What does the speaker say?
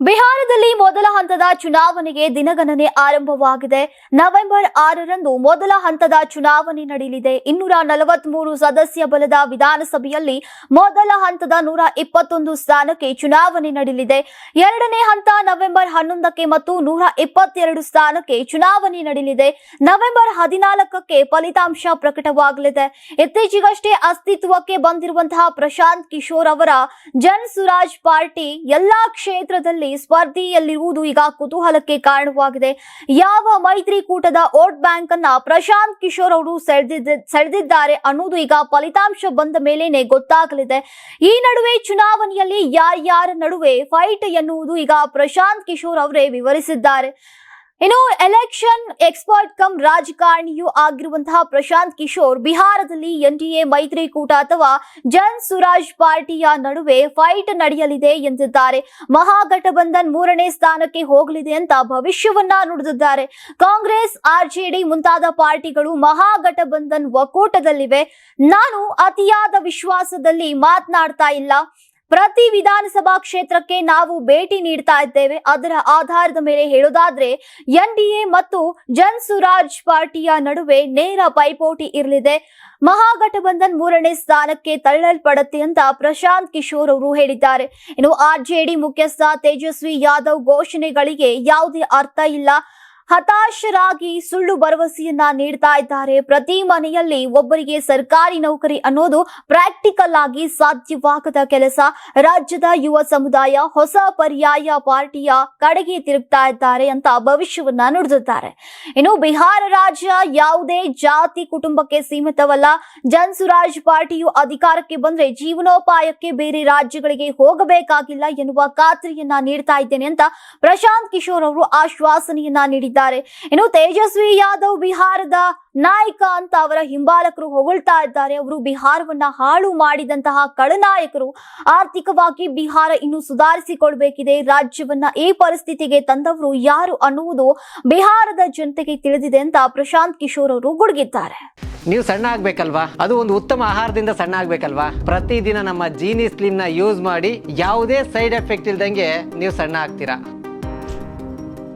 ಬಿಹಾರದಲ್ಲಿ ಮೊದಲ ಹಂತದ ಚುನಾವಣೆಗೆ ದಿನಗಣನೆ ಆರಂಭವಾಗಿದೆ. ನವೆಂಬರ್ ಆರರಂದು ಮೊದಲ ಹಂತದ ಚುನಾವಣೆ ನಡೆಯಲಿದೆ. ಇನ್ನೂರ ನಲವತ್ಮೂರು ಸದಸ್ಯ ಬಲದ ವಿಧಾನಸಭೆಯಲ್ಲಿ ಮೊದಲ ಹಂತದ ನೂರ ಇಪ್ಪತ್ತೊಂದು ಸ್ಥಾನಕ್ಕೆ ಚುನಾವಣೆ ನಡೆಯಲಿದೆ. ಎರಡನೇ ಹಂತ ನವೆಂಬರ್ ಹನ್ನೊಂದಕ್ಕೆ ಮತ್ತು ನೂರ ಇಪ್ಪತ್ತೆರಡು ಸ್ಥಾನಕ್ಕೆ ಚುನಾವಣೆ ನಡೆಯಲಿದೆ. ನವೆಂಬರ್ ಹದಿನಾಲ್ಕಕ್ಕೆ ಫಲಿತಾಂಶ ಪ್ರಕಟವಾಗಲಿದೆ. ಇತ್ತೀಚೆಗಷ್ಟೇ ಅಸ್ತಿತ್ವಕ್ಕೆ ಬಂದಿರುವಂತಹ ಪ್ರಶಾಂತ್ ಕಿಶೋರ್ ಅವರ ಜನ್ ಸುರಾಜ್ ಪಾರ್ಟಿ ಎಲ್ಲಾ ಕ್ಷೇತ್ರದಲ್ಲಿ ಸ್ಪರ್ಧೆಯಲ್ಲಿರುವುದು ಈಗ ಕುತೂಹಲಕ್ಕೆ ಕಾರಣವಾಗಿದೆ. ಯಾವ ಮೈತ್ರಿಕೂಟದ ವೋಟ್ ಬ್ಯಾಂಕ್ ಅನ್ನ ಪ್ರಶಾಂತ್ ಕಿಶೋರ್ ಅವರು ಸೆಳೆದಿದ್ದ, ಸೆಳೆದಿದ್ದಾರೆ ಅನ್ನೋದು ಈಗ ಫಲಿತಾಂಶ ಬಂದ ಮೇಲೇನೆ ಗೊತ್ತಾಗಲಿದೆ. ಈ ನಡುವೆ ಚುನಾವಣೆಯಲ್ಲಿ ಯಾರ್ಯಾರ ನಡುವೆ ಫೈಟ್ ಎನ್ನುವುದು ಈಗ ಪ್ರಶಾಂತ್ ಕಿಶೋರ್ ಅವರೇ ವಿವರಿಸಿದ್ದಾರೆ. ಇನ್ನು ಎಲೆಕ್ಷನ್ ಎಕ್ಸ್ಪರ್ಟ್ ಕಮ್ ರಾಜಕಾರಣಿಯೂ ಆಗಿರುವಂತಹ ಪ್ರಶಾಂತ್ ಕಿಶೋರ್ ಬಿಹಾರದಲ್ಲಿ ಎನ್ಡಿಎ ಮೈತ್ರಿಕೂಟ ಅಥವಾ ಜನ್ ಸುರಾಜ್ ಪಾರ್ಟಿಯ ನಡುವೆ ಫೈಟ್ ನಡೆಯಲಿದೆ ಎಂದಿದ್ದಾರೆ ಮಹಾಗಠಬಂಧನ್ ಮೂರನೇ ಸ್ಥಾನಕ್ಕೆ ಹೋಗಲಿದೆ ಅಂತ ಭವಿಷ್ಯವನ್ನ ನುಡಿದಿದ್ದಾರೆ ಕಾಂಗ್ರೆಸ್ ಆರ್ಜೆಡಿ ಮುಂತಾದ ಪಾರ್ಟಿಗಳು ಮಹಾಗಠಬಂಧನ್ ಒಕ್ಕೂಟದಲ್ಲಿವೆ ನಾನು ಅತಿಯಾದ ವಿಶ್ವಾಸದಲ್ಲಿ ಮಾತನಾಡ್ತಾ ಇಲ್ಲ ಪ್ರತಿ ವಿಧಾನಸಭಾ ಕ್ಷೇತ್ರಕ್ಕೆ ನಾವು ಭೇಟಿ ನೀಡ್ತಾ ಇದ್ದೇವೆ. ಅದರ ಆಧಾರದ ಮೇಲೆ ಹೇಳೋದಾದ್ರೆ ಎನ್ಡಿಎ ಮತ್ತು ಜನ್ ಸುರಾಜ್ ಪಾರ್ಟಿಯ ನಡುವೆ ನೇರ ಪೈಪೋಟಿ ಇರಲಿದೆ. ಮಹಾಗಠಬಂಧನ್ ಮೂರನೇ ಸ್ಥಾನಕ್ಕೆ ತಳ್ಳಲ್ಪಡುತ್ತೆ ಅಂತ ಪ್ರಶಾಂತ್ ಕಿಶೋರ್ ಅವರು ಹೇಳಿದ್ದಾರೆ. ಇನ್ನು ಆರ್ಜೆಡಿ ಮುಖ್ಯಸ್ಥ ತೇಜಸ್ವಿ ಯಾದವ್ ಘೋಷಣೆಗಳಿಗೆ ಯಾವುದೇ ಅರ್ಥ ಇಲ್ಲ. ಹತಾಶರಾಗಿ ಸುಳ್ಳು ಭರವಸೆಯನ್ನ ನೀಡ್ತಾ ಇದ್ದಾರೆ. ಪ್ರತಿ ಮನೆಯಲ್ಲಿ ಒಬ್ಬರಿಗೆ ಸರ್ಕಾರಿ ನೌಕರಿ ಅನ್ನೋದು ಪ್ರಾಕ್ಟಿಕಲ್ ಆಗಿ ಸಾಧ್ಯವಾಗದ ಕೆಲಸ. ರಾಜ್ಯದ ಯುವ ಸಮುದಾಯ ಹೊಸ ಪರ್ಯಾಯ ಪಾರ್ಟಿಯ ಕಡೆಗೆ ತಿರುಗ್ತಾ ಇದ್ದಾರೆ ಅಂತ ಭವಿಷ್ಯವನ್ನ ನುಡಿದಿದ್ದಾರೆ. ಇನ್ನು ಬಿಹಾರ ರಾಜ್ಯ ಯಾವುದೇ ಜಾತಿ ಕುಟುಂಬಕ್ಕೆ ಸೀಮಿತವಲ್ಲ. ಜನ್ ಸುರಾಜ್ ಪಾರ್ಟಿಯು ಅಧಿಕಾರಕ್ಕೆ ಬಂದ್ರೆ ಜೀವನೋಪಾಯಕ್ಕೆ ಬೇರೆ ರಾಜ್ಯಗಳಿಗೆ ಹೋಗಬೇಕಾಗಿಲ್ಲ ಎನ್ನುವ ಖಾತ್ರಿಯನ್ನ ನೀಡ್ತಾ ಇದ್ದೇನೆ ಅಂತ ಪ್ರಶಾಂತ್ ಕಿಶೋರ್ ಅವರು ಆಶ್ವಾಸನೆಯನ್ನ ನೀಡಿದ್ದಾರೆ. ಇನ್ನು ತೇಜಸ್ವಿ ಯಾದವ್ ಬಿಹಾರದ ನಾಯಕ ಅಂತ ಅವರ ಹಿಂಬಾಲಕರು ಹೊಗಳ್ತಾ ಇದ್ದಾರೆ. ಅವರು ಬಿಹಾರವನ್ನ ಹಾಳು ಮಾಡಿದಂತಹ ಕಳನಾಯಕರು ಆರ್ಥಿಕವಾಗಿ ಬಿಹಾರ ಇನ್ನು ಸುಧಾರಿಸಿಕೊಳ್ಬೇಕಿದೆ. ರಾಜ್ಯವನ್ನ ಈ ಪರಿಸ್ಥಿತಿಗೆ ತಂದವರು ಯಾರು ಅನ್ನುವುದು ಬಿಹಾರದ ಜನತೆಗೆ ತಿಳಿದಿದೆ ಅಂತ ಪ್ರಶಾಂತ್ ಕಿಶೋರ್ ಅವರು ಗುಡುಗಿದ್ದಾರೆ. ನೀವು ಸಣ್ಣ ಆಗ್ಬೇಕಲ್ವಾ? ಅದು ಒಂದು ಉತ್ತಮ ಆಹಾರದಿಂದ ಸಣ್ಣ ಆಗ್ಬೇಕಲ್ವಾ? ಪ್ರತಿದಿನ ನಮ್ಮ ಜೀನಿ ಸ್ಲಿಮ್ನ ಯೂಸ್ ಮಾಡಿ ಯಾವುದೇ ಸೈಡ್ ಎಫೆಕ್ಟ್ ಇಲ್ದಂಗೆ ನೀವು ಸಣ್ಣ ಆಗ್ತೀರಾ?